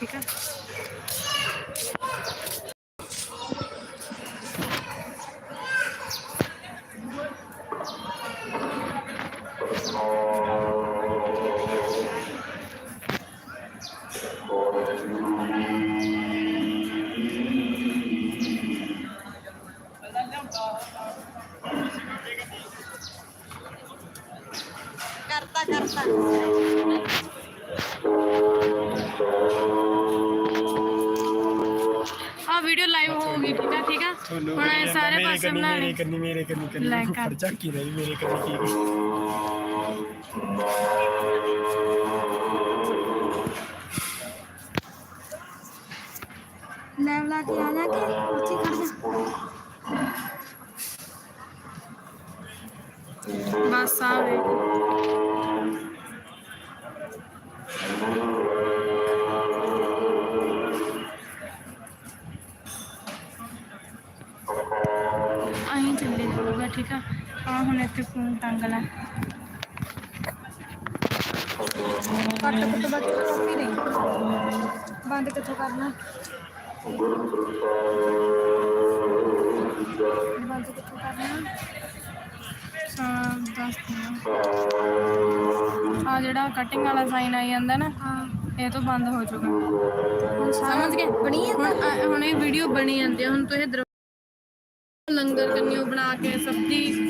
你看。ਲਾਈਵ ਹੋ ਗਈ ਠੀਕ ਹੈ ਠੀਕ ਹੈ ਹੁਣ ਇਹ ਸਾਰੇ ਪਾਸੇ ਬਣਾ ਮੇਰੇ ਲਈ ਕੰਨੀ ਮੇਰੇ ਕੰਨੀ ਕੰਨੀ ਲੈ ਕਰ। ਉੱਪਰ ਝਾਕੀ ਰਹੀ ਮੇਰੇ ਕੰਨੀ ਕੀ ਲੈ ਕੱਟ ਕੁੱਟ ਬੱਚ ਕਾਪੀ ਨਹੀਂ ਬੰਦ ਕਿੱਥੋਂ ਕਰਨਾ? ਬੰਦ ਕਿੱਥੋਂ ਕਰਨਾ? ਹਾਂ ਦੱਸ ਦਿੰਦਾ ਆ ਜਿਹੜਾ ਕਟਿੰਗ ਵਾਲਾ ਸਾਈਨ ਆਈ ਜਾਂਦਾ ਨਾ ਇਹ ਤੋਂ ਬੰਦ ਹੋ ਜਾਊਗਾ। ਸਮਝ ਗਏ? ਬਣੀ ਹੁਣ ਹੁਣ ਇਹ ਵੀਡੀਓ ਬਣੀ ਜਾਂਦੀ ਹੈ ਹੁਣ ਤੁਸੀਂ ਲੰਗਰ ਕੰਨਿਓ ਬਣਾ ਕੇ ਸਬਜ਼ੀ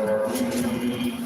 Uh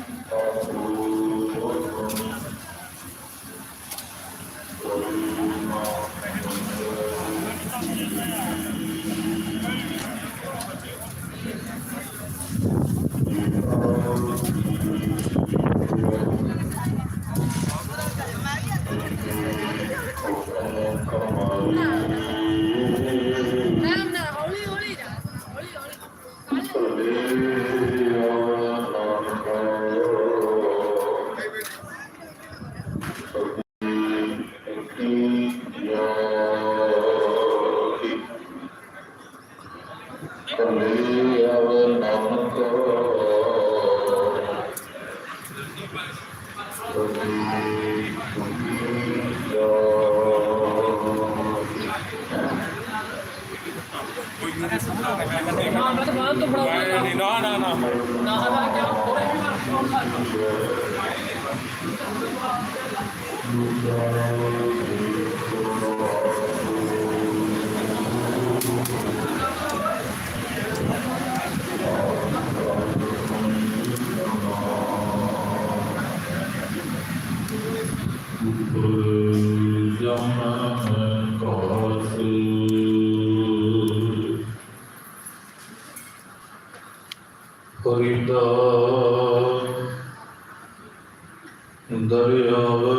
Darya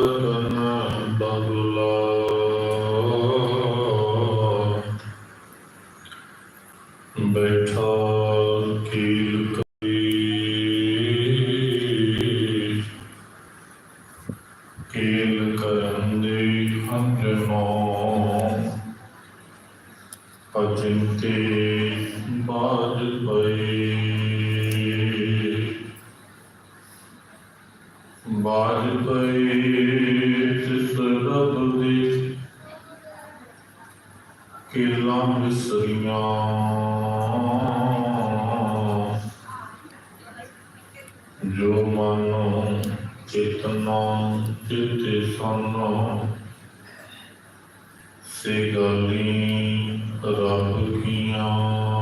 سے گالی رب کیاں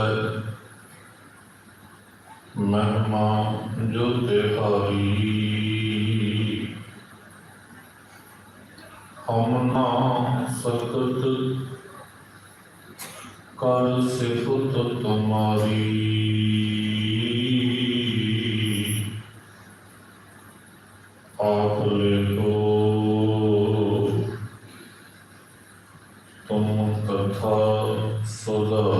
ਸਕੈ ਮਹਿਮਾ ਜੋ ਤਿਹਾਰੀ ਹਮ ਨਾ ਸਕਤ ਕਰ ਸਿਫਤ ਤੁਮਾਰੀ। ਆਪ ਲੇਖੋ, ਤੁਮ ਕਥਾ ਸੁਧਾਰੀ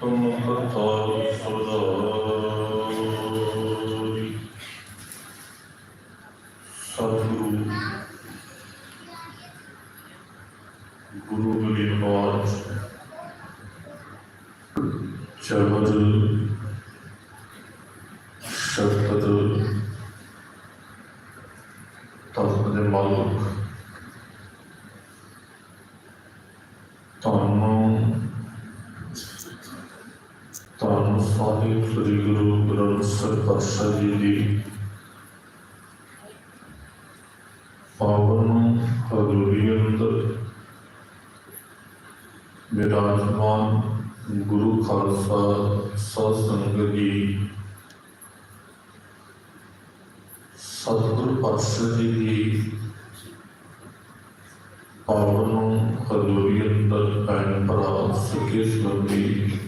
ثم الخطاب الصدار صدر قلوب الإنوار شربة شفقة تفقد الملك تنمو صاحب سری گرو گرنتھ سر پاشا جی کی پاون حضوری اندر براجمان گرو خالصہ ستسنگ جی ستگرو پاشا جی کی پاون حضوری اندر پین پرا سکیش بندی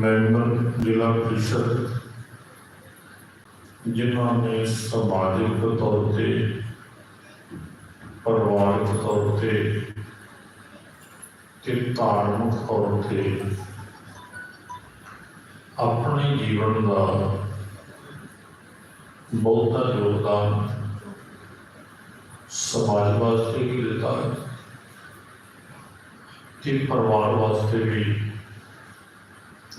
ਮੈਂਬਰ ਜ਼ਿਲ੍ਹਾ ਪ੍ਰੀਸ਼ਦ ਜਿਨ੍ਹਾਂ ਨੇ ਸਮਾਜਿਕ ਤੌਰ ਤੇ ਪਰਿਵਾਰਕ ਤੌਰ ਤੇ ਤੇ ਧਾਰਮਿਕ ਤੌਰ ਤੇ ਆਪਣੇ ਜੀਵਨ ਦਾ ਬਹੁਤਾ ਯੋਗਦਾਨ ਸਮਾਜ ਵਾਸਤੇ ਵੀ ਦਿੱਤਾ ਹੈ ਤੇ ਪਰਿਵਾਰ ਵਾਸਤੇ ਵੀ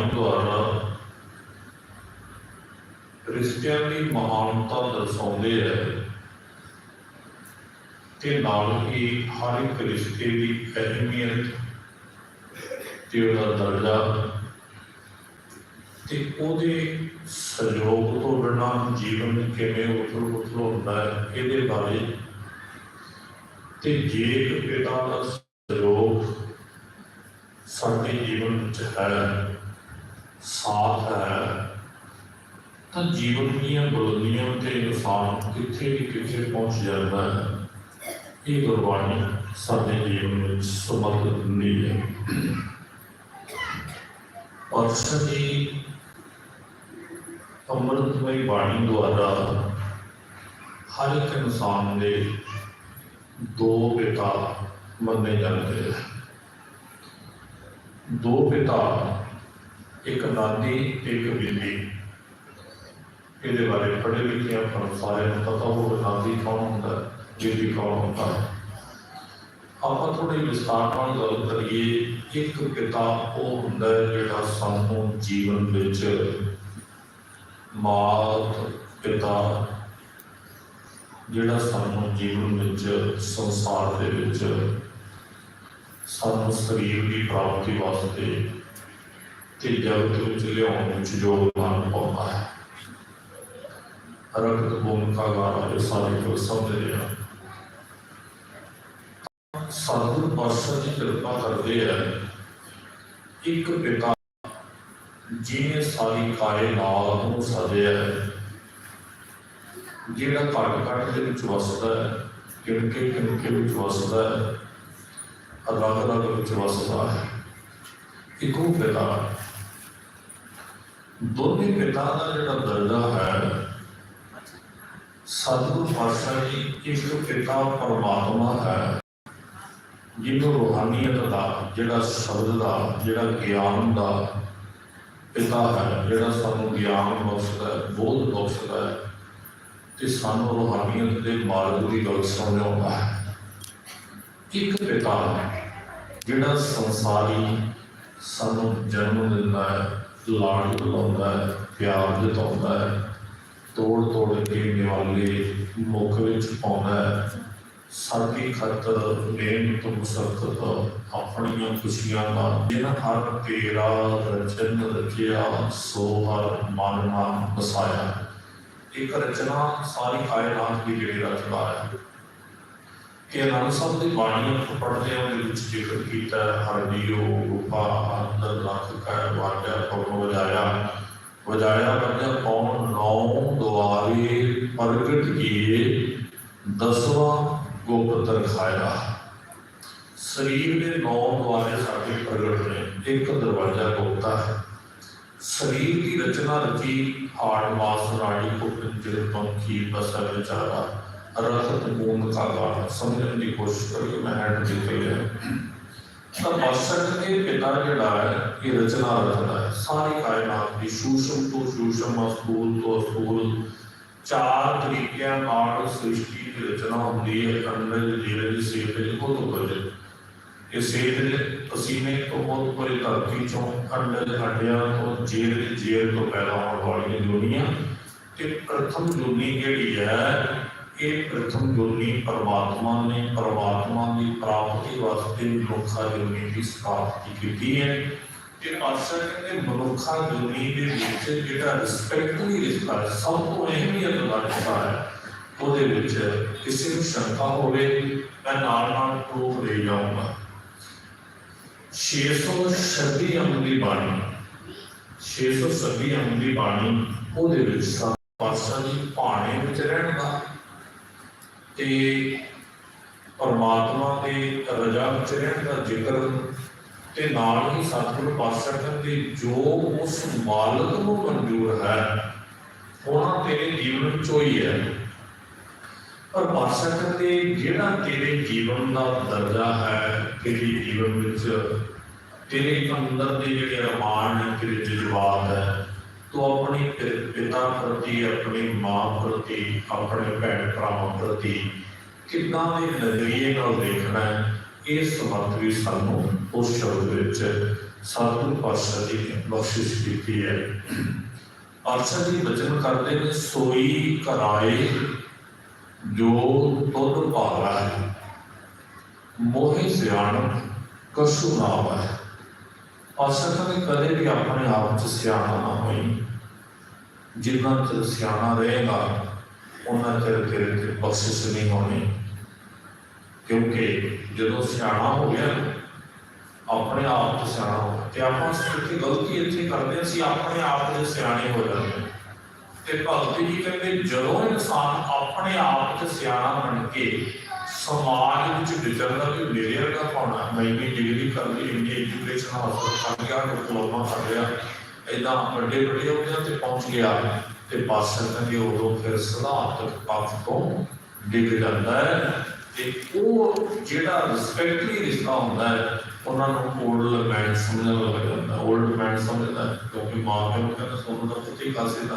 ਸਤਿਗੁਰੂ ਦੁਆਰਾ ਰਿਸ਼ਤਿਆਂ ਦੀ ਮਹਾਨਤਾ ਦਰਸਾਉਂਦੇ ਹੈ ਤੇ ਨਾਲ ਹੀ ਹਰ ਇੱਕ ਰਿਸ਼ਤੇ ਦੀ ਅਹਿਮੀਅਤ ਤੇ ਉਹਦਾ ਦਰਜਾ ਤੇ ਉਹਦੇ ਸਹਿਯੋਗ ਤੋਂ ਬਿਨਾਂ ਜੀਵਨ ਕਿਵੇਂ ਉਥਲ ਪੁਥਲ ਹੁੰਦਾ ਹੈ, ਇਹਦੇ ਬਾਰੇ ਤੇ ਜੇ ਪਿਤਾ ਦਾ ਸਹਿਯੋਗ ਸਾਡੇ ਜੀਵਨ ਵਿੱਚ ਹੈ ਸਾਥ ਹੈ। ਤਾਂ ਜੀਵਨ ਦੀਆਂ ਬੁਲੰਦੀਆਂ ਤੇ ਇਨਸਾਨ ਕਿੱਥੇ ਵੀ ਕਿੱਥੇ ਪਹੁੰਚ ਜਾਂਦਾ ਹੈ, ਇਹ ਗੁਰਬਾਣੀ ਸਾਡੇ ਜੀਵਨ ਵਿੱਚ ਸਮਰਪਿਤ ਹੁੰਦੀ ਹੈ। ਔਰ ਸਦੀ ਅੰਮ੍ਰਿਤਮਈ ਬਾਣੀ ਦੁਆਰਾ ਹਰ ਇੱਕ ਇਨਸਾਨ ਦੇ ਦੋ ਪਿਤਾ ਮੰਨੇ ਜਾਂਦੇ ਹੈ ਦੋ ਪਿਤਾ ਇੱਕ ਦਾਦੀ ਇੱਕ ਬੀਬੀ। ਇਹਦੇ ਬਾਰੇ ਪੜ੍ਹੇ ਲਿਖੇ ਆਪਾਂ ਨੂੰ ਸਾਰਿਆਂ ਨੂੰ ਪਤਾ ਹੋਵੇ ਦਾਦੀ ਕੌਣ ਹੁੰਦਾ ਹੈ, ਬੀਬੀ ਕੌਣ ਹੁੰਦਾ। ਆਪਾਂ ਥੋੜੀ ਵਿਸਤਾਰ ਨਾਲ ਗੱਲ ਕਰੀਏ ਇੱਕ ਪਿਤਾ ਉਹ ਹੁੰਦਾ ਜਿਹੜਾ ਸਾਨੂੰ ਜੀਵਨ ਵਿੱਚ ਮਾਤ ਪਿਤਾ ਜਿਹੜਾ ਸਾਨੂੰ ਜੀਵਨ ਵਿੱਚ ਸੰਸਾਰ ਦੇ ਵਿੱਚ ਸਾਨੂੰ ਸਰੀਰ ਦੀ ਪ੍ਰਾਪਤੀ ਵਾਸਤੇ ਤੇ ਜਗਤ ਵਿੱਚ ਲਿਆਉਣ ਵਿੱਚ ਯੋਗਦਾਨ ਪਾਉਂਦਾ ਹੈ ਰਕਤ ਭੂਮਿਕਾ ਗਾਰਾ ਜੋ ਸਾਰੇ ਲੋਕ ਸਮਝਦੇ ਆ ਸਾਧੂ ਪਾਤਸ਼ਾਹ ਜੀ ਕਿਰਪਾ ਕਰਦੇ ਆ ਇੱਕ ਪਿਤਾ ਜਿਹਨੇ ਸਾਰੀ ਕਾਇਨਾਤ ਨੂੰ ਸਜਿਆ ਹੈ ਜਿਹੜਾ ਘਟ ਘਟ ਦੇ ਵਿੱਚ ਵਸਦਾ ਹੈ ਕਿਣਕੇ ਕਿਣਕੇ ਵਿੱਚ ਵਸਦਾ ਹੈ ਰਗ ਰਗ ਵਿੱਚ ਵਸਦਾ ਹੈ ਇੱਕੋ ਪਿਤਾ ਦੋਨੇ ਪਿਤਾ ਦਾ ਜਿਹੜਾ ਦਰਜਾ ਹੈ, ਸਤਿਗੁਰ ਪਾਤਸ਼ਾਹ ਜੀ ਇੱਕ ਪਿਤਾ ਪਰਮਾਤਮਾ ਹੈ, ਜਿਹਨੂੰ ਰੂਹਾਨੀਅਤ ਦਾ, ਜਿਹੜਾ ਸ਼ਬਦ ਦਾ, ਜਿਹੜਾ ਗਿਆਨ ਦਾ ਪਿਤਾ ਹੈ, ਜਿਹੜਾ ਸਾਨੂੰ ਗਿਆਨ ਬਖਸ਼ਦਾ ਹੈ, ਬੋਧ ਬਖਸ਼ਦਾ ਹੈ, ਤੇ ਸਾਨੂੰ ਰੂਹਾਨੀਅਤ ਦੇ ਮਾਰਗ ਦੀ ਗੱਲ ਸਮਝਾਉਂਦਾ ਹੈ। ਇੱਕ ਪਿਤਾ, ਜਿਹੜਾ ਸੰਸਾਰੀ ਸਾਨੂੰ ਜਨਮ ਦਿੰਦਾ ਹੈ ਲਾਡ ਦਿਲਾਉਂਦਾ ਹੈ, ਪਿਆਰ ਜਤਾਉਂਦਾ ਹੈ, ਤੋੜ ਤੋੜ ਕੇ ਨਿਵਾਲੇ ਮੁੱਖ ਵਿੱਚ ਪਾਉਂਦਾ ਹੈ। ਸਾਡੀ ਖਾਤਰ ਮਿਹਨਤ ਮੁਸਕਤ ਆਪਣੀਆਂ ਖੁਸ਼ੀਆਂ ਦਾ ਜਿਨ ਹਰ ਤੇਰਾ ਰਚਨ ਰਚਿਆ, ਸੋ ਹਰ ਮਨ ਮਨ ਵਸਾਇਆ। ਇੱਕ ਰਚਨਾ ਸਾਰੀ ਕਾਇਨਾਤ ਦੀ ਜਿਹੜੀ ਰਚਨਾ ਹੈ کہ نانساؤں کی واڑیوں کو پڑھتے ہیں انہیں کچھ ذکر کیتا ہے ہردیو گفا اندر رکھ کر واجہ قوم وجایا وجایا وجہ کون نو دوارے پرگٹ کیے دسواں گوپت رکھایا سریر میں نو دوارے ساکے پرگٹ ہیں ایک دروازہ گوپتا ہے سریر کی رچنا رچی ہارڈ ماس راڑی کو پنجر پنکھی بسر چارہ رکھت موم کا بار سمجھنے کی کوشش کر کے میں ہیڈ جی کہی ہے تب بادشاہ کے پتا کے لائے یہ رچنا رکھتا ہے ساری کائنات کی شوشم تو شوشم اسکول تو اسکول چار طریقے ناٹ سرشٹی کی رچنا ہوتی ہے انرج دھیرج سیرج وہ تو کرے یہ سیرج پسینے تو بہت بڑی ترقی چوں انرج ہڈیاں تو جیل جیل تو پیدا ہونے والی دنیا کہ پرتھم دنیا کیڑی ہے۔ ਇਹ ਪ੍ਰਥਮ ਜੁਨੀ ਪਰਮਾਤਮਾ ਨੇ ਪਰਮਾਤਮਾ ਦੀ ਪ੍ਰਾਪਤੀ ਵਾਸਤੇ ਮਨੁੱਖਾ ਜੁਨੀ ਦੀ ਸਥਾਪਤੀ ਕੀਤੀ ਹੈ। ਕਿ ਆਸਾ ਕਹਿੰਦੇ ਮਨੁੱਖਾ ਜੁਨੀ ਦੇ ਵਿੱਚ ਜਿਹੜਾ ਰਿਸਪੈਕਟਲੀ ਰਿਸ਼ਤਾ ਸਭ ਤੋਂ ਅਹਿਮੀਅਤ ਦਾ ਰਿਸ਼ਤਾ ਹੈ, ਉਹਦੇ ਵਿੱਚ ਕਿਸੇ ਨੂੰ ਸ਼ੰਕਾ ਹੋਵੇ, ਮੈਂ ਨਾਲ ਨਾਲ ਪ੍ਰੂਫ ਦੇ ਜਾਊਂਗਾ। 626 ਅੰਗ ਦੀ ਬਾਣੀ 626 ਅੰਗ ਦੀ ਬਾਣੀ, ਉਹਦੇ ਵਿੱਚ ਸਭ ਪਾਤਸ਼ਾਹ ਜੀ ਵਿੱਚ ਰਹਿਣ ਦਾ ਤੇ ਪਰਮਾਤਮਾ ਦੇ ਰਜਾ ਵਿੱਚ ਰਹਿਣ ਦਾ ਜ਼ਿਕਰ ਤੇ ਨਾਲ ਹੀ ਸਤਿਗੁਰੂ ਪਾਤਸ਼ਾਹ ਕਹਿੰਦੇ ਜੋ ਉਸ ਮਾਲਕ ਨੂੰ ਮਨਜ਼ੂਰ ਹੈ, ਉਹਨਾਂ ਤੇਰੇ ਜੀਵਨ ਵਿੱਚ ਹੋਈ ਹੈ। ਪਰ ਪਾਤਸ਼ਾਹ ਕਹਿੰਦੇ ਜਿਹੜਾ ਤੇਰੇ ਜੀਵਨ ਦਾ ਦਰਜਾ ਹੈ, ਤੇਰੇ ਜੀਵਨ ਵਿੱਚ ਤੇਰੇ ਅੰਦਰ ਦੇ ਜਿਹੜੇ ਅਰਮਾਨ ਤੇਰੇ ਜਜ਼ਬਾਤ ਹੈ ਤੂੰ ਆਪਣੀ ਪਿਤਾ ਪ੍ਰਤੀ, ਆਪਣੀ ਮਾਂ ਪ੍ਰਤੀ, ਆਪਣੇ ਭੈਣ ਭਰਾਵਾਂ ਪ੍ਰਤੀ ਕਿੰਨਾ ਦੇ ਨਜ਼ਰੀਏ ਨਾਲ ਦੇਖਣਾ ਹੈ, ਇਹ ਸਮਰਥ ਵੀ ਸਾਨੂੰ ਉਸ ਸ਼ਬਦ ਵਿੱਚ ਸਤਿਗੁਰੂ ਪਾਤਸ਼ਾਹ ਜੀ ਨੇ ਬਖਸ਼ਿਸ਼ ਕੀਤੀ ਹੈ। ਪਾਤਸ਼ਾਹ ਜੀ ਬਚਨ ਕਰਦੇ ਨੇ, ਸੋਈ ਕਰਾਏ ਜੋ ਤੁਧ ਭਾਗਾ ਹੈ, ਮੋਹਿ ਸਿਆਣ ਕਛੂ ਨਾ ਆਵੈ ਪਾਤਸ਼ਾਹ ਕਹਿੰਦੇ ਕਦੇ ਵੀ ਆਪਣੇ ਆਪ ਚ ਸਿਆਣਾ ਨਾ ਹੋਈ। ਜਿੰਨਾ ਚਿਰ ਸਿਆਣਾ ਰਹੇਗਾ, ਉਹਨਾਂ ਚਿਰ ਤੇਰੇ ਤੇ ਬਖਸ਼ਿਸ਼ ਨਹੀਂ ਹੋਣੀ। ਕਿਉਂਕਿ ਜਦੋਂ ਸਿਆਣਾ ਹੋ ਗਿਆ, ਆਪਣੇ ਆਪ ਚ ਸਿਆਣਾ ਹੋ ਗਿਆ। ਤੇ ਆਪਾਂ ਸਿੱਧੀ ਗਲਤੀ ਇੱਥੇ ਕਰਦੇ ਸੀ ਆਪਣੇ ਆਪ ਦੇ ਸਿਆਣੇ ਹੋ ਜਾਂਦੇ ਤੇ ਭਗਤ ਜੀ ਕਹਿੰਦੇ, ਜਦੋਂ ਇਨਸਾਨ ਆਪਣੇ ਆਪ ਚ ਸਿਆਣਾ ਬਣ ਕੇ ਸਮਾਜ ਵਿੱਚ ਵਿਚਰਦਾ ਵੀ ਮੇਰੇ ਪਾਉਣਾ। ਮੈਂ ਇੰਨੀ ਡਿਗਰੀ ਕਰ ਐਜੂਕੇਸ਼ਨ ਹਾਸਲ ਕਰ ਗਿਆ ਡਿਪਲੋਮਾ ਕਰ ਲਿਆ ਇਦਾਂ ਵੱਡੇ ਵੱਡੇ ਉਹਦੇ ਤੇ ਪਹੁੰਚ ਗਿਆ। ਤੇ ਪਾਸਰ ਕਹਿੰਦੇ ਉਦੋਂ ਫਿਰ ਸਦਾਤਕ ਪੱਖ ਤੋਂ ਡਿੱਗ ਜਾਂਦਾ ਹੈ। ਤੇ ਉਹ ਜਿਹੜਾ ਰਿਸਪੈਕਟਲੀ ਰਿਸ਼ਤਾ ਹੁੰਦਾ ਹੈ, ਉਹਨਾਂ ਨੂੰ ਓਲਡ ਮੈਨ ਸਮਝਣ ਲੱਗ ਜਾਂਦਾ। ਓਲਡ ਮੈਨ ਸਮਝਦਾ ਕਿਉਂਕਿ ਮਾਂ ਪਿਓ ਕਹਿੰਦਾ ਸੋਨੂੰ ਦਾ ਪੁੱਤੀ ਕਾਸੇ ਦਾ